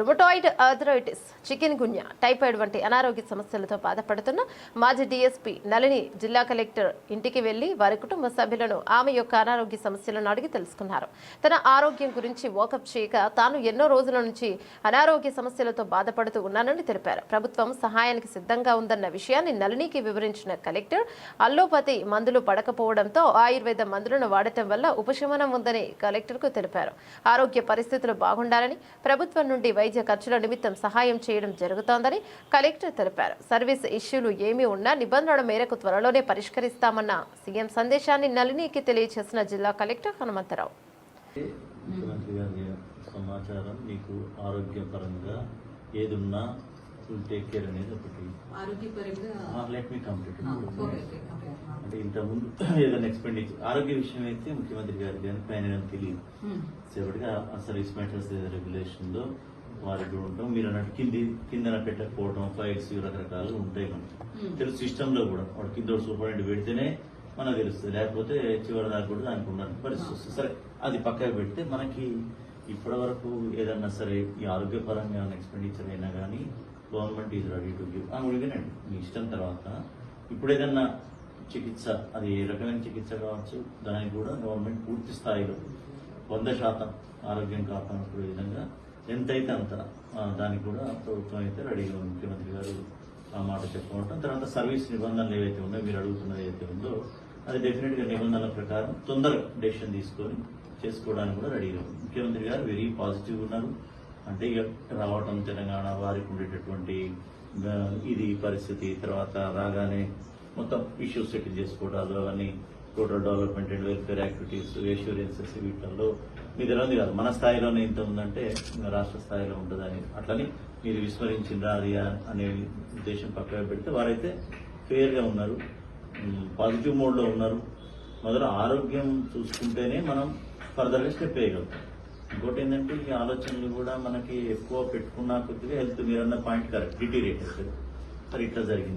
Rheumatoid arthritis chikungunya typhoid వంటి అనారోగ్య సమస్యలతో బాధపడుతున్న మాజీ డీఎస్పీ నళిని జిల్లా కలెక్టర్ ఇంటికి వెళ్ళి వారి కుటుంబ సభ్యులను ఆమె యొక్క అనారోగ్య సమస్యలను అడిగి తెలుసుకున్నారు. తన ఆరోగ్యం గురించి వాకప్ చేయక తాను ఎన్నో రోజుల నుంచి అనారోగ్య సమస్యలతో బాధపడుతూ ఉన్నానని తెలిపారు. ప్రభుత్వం సహాయానికి సిద్ధంగా ఉందన్న విషయాన్ని నలినికి వివరించిన కలెక్టర్ అల్లోపతి మందులు పడకపోవడంతో ఆయుర్వేద మందులను వాడటం వల్ల ఉపశమనం ఉందని కలెక్టర్కు తెలిపారు. ఆరోగ్య పరిస్థితులు బాగుండాలని ప్రభుత్వం నుండి వైద్య ఖర్చుల నిమిత్తం సహాయం చేయడం జరుగుతోందని కలెక్టర్ తెలిపారు. సర్వీస్ ఇష్యూలు ఏమీ ఉన్నా నిబంధనల మేరకు త్వరలోనే పరిష్కరిస్తామన్న సీఎం సందేశాన్ని నళినికి తెలియజేసిన జిల్లా కలెక్టర్ హనుమంతరావు. సమాచారం మీకు ఆరోగ్యపరంగా ఏదున్నా ఫుల్ టేక్ కేర్ అనేది ఒకటి. లెట్ మీ కంప్లీట్ అంటే ఇంతకుముందు ఏదైనా ఎక్స్పెండిచర్ ఆరోగ్య విషయం అయితే ముఖ్యమంత్రి గారి కానీ పైన తెలియదు. సేపటిగా సర్వీస్ మ్యాటర్స్ రెగ్యులేషన్ కూడా ఉంటాం మీరు అన్నట్టు కింది కిందన పెట్టకపోవడం ఫైల్స్ రకరకాలు ఉంటాయి మనకి. తెలుసు సిస్టమ్లో కూడా వాడు కింద సూపరింటెండెంట్ పెడితేనే మనకు తెలుస్తుంది. లేకపోతే చివరి దాకా కూడా దానికి ఉన్న పరిస్థితి వస్తుంది. సరే అది పక్కకు పెడితే మనకి ఇప్పటి వరకు ఏదన్నా సరే ఈ ఆరోగ్యపరంగా ఎక్స్పెండిచర్ అయినా కానీ government is ready to give వినండి మీ ఇష్టం తర్వాత ఇప్పుడు ఏదన్నా చికిత్స అది ఏ రకమైన చికిత్స కావచ్చు దానికి కూడా గవర్నమెంట్ పూర్తి స్థాయిలో వంద శాతం ఆరోగ్యం కాపాడుకునే విధంగా ఎంతైతే అంత దానికి కూడా ప్రభుత్వం అయితే రెడీగా ముఖ్యమంత్రి గారు ఆ మాట చెప్పుకోవటం. తర్వాత సర్వీస్ నిబంధనలు ఏవైతే ఉన్నాయో మీరు అడుగుతున్నది ఏదైతే ఉందో అది డెఫినెట్గా నిబంధనల ప్రకారం తొందరగా డెసిషన్ తీసుకొని చేసుకోవడానికి కూడా రెడీగా ఉంది. ముఖ్యమంత్రి గారు వెరీ పాజిటివ్ ఉన్నారు. అంటే ఇక రావటం తెలంగాణ వారికి ఉండేటటువంటి ఇది పరిస్థితి. తర్వాత రాగానే మొత్తం ఇష్యూస్ సెటిల్ చేసుకోవడాలు అవన్నీ total development and welfare activities assurances వీటిల్లో మీ తెలియదు కాదు. మన స్థాయిలోనే ఇంత ఉందంటే రాష్ట్ర స్థాయిలో ఉంటుందని. అట్లని మీరు విస్మరించిన అది అనే ఉద్దేశం పక్కన పెడితే వారైతే ఫెయిర్గా ఉన్నారు. పాజిటివ్ మోడ్లో ఉన్నారు. మొదలు ఆరోగ్యం చూసుకుంటేనే మనం ఫర్దర్గా స్టెప్ వేయగలుగుతాం. ఇంకోటి ఏంటంటే ఈ ఆలోచనలు కూడా మనకి ఎక్కువ పెట్టుకున్న కొద్దిగా హెల్త్ మీరన్న పాయింట్ కరెక్ట్ డిటీరియేట్ అవుతుంది సరే ఇట్లా జరిగింది.